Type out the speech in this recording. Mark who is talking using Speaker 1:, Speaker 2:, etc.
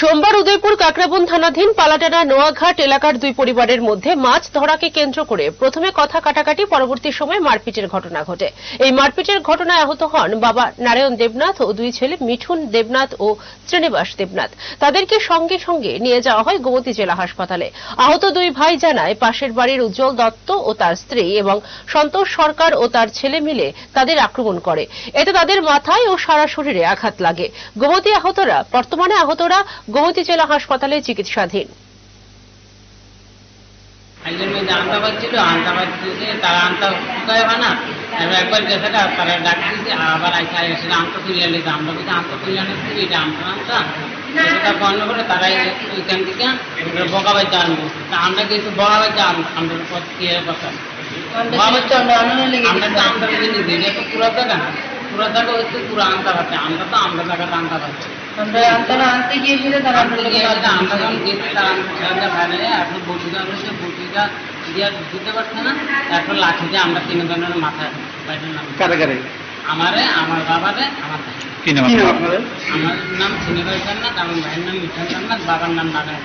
Speaker 1: সোমবার উদয়পুর কাকরাবন থানাধীন পালাটানা নোয়াঘাট এলাকার দুই পরিবারের মধ্যে মাছ ধরাকে কেন্দ্র করে প্রথমে কথা কাটাকাটি, পরবর্তী সময় মারপিটের ঘটনা ঘটে। এই মারপিটের ঘটনায় আহত হন বাবা নারায়ণ দেবনাথ ও দুই ছেলে মিঠুন দেবনাথ ও শ্রীনিবাস দেবনাথ। তাদেরকে সঙ্গে সঙ্গে নিয়ে যাওয়া হয় গোমতী জেলা হাসপাতালে। আহত দুই ভাই জানায়, পাশের বাড়ির উজ্জ্বল দত্ত ও তার স্ত্রী এবং সন্তোষ সরকার ও তার ছেলে মিলে তাদের আক্রমণ করে। এতে তাদের মাথায় ও সারা শরীরে আঘাত লাগে। গোমতী আহতরা, বর্তমানে আহতরা গোমতী জেলা হাসপাতালে চিকিৎসাধীন।
Speaker 2: একজন মেয়ে আনতে পারছিল আনতে পারছে তারা আনতে শুকায় হয় না। একবার গেছে তারা ডাক দিয়েছে আবার আইসা এসে আনতে তুলে নিয়েছে আমরা বলছি আনতে তুলে নিয়েছি এটা আনতে আনতাম সেটা বন্ধ করে তারা ওইখান থেকে বকা বাচ্চা আমরা কিন্তু বকা বাচ্চা আমরা কথা আমরা আমরা নিজে তো পুরো জায়গা পুরো জায়গা হচ্ছে পুরো আনতে পারছে আমরা তো আমরা জায়গাটা আনতে পারছি
Speaker 3: আমরা আন্তরা আনতে গিয়েছিল তারা
Speaker 2: আমরা আমরা যখন গেছি তারা ছেলেটা বাইরে এখন বটিটা রয়েছে বটিটা দিয়ে দিতে পারছে না। তারপর লাঠি দিয়ে আমরা তিনজনের মাথায় বাইরে নাম
Speaker 4: কারে কারে
Speaker 2: আমারে আমার বাবারে আমার।
Speaker 4: কি নাম আপনাদের?
Speaker 2: আমার নাম শ্রীনিবাস জান্নাত আমার ভাইয়ের নাম মিঠান জান্নাত বাবার নাম নারায়ণ।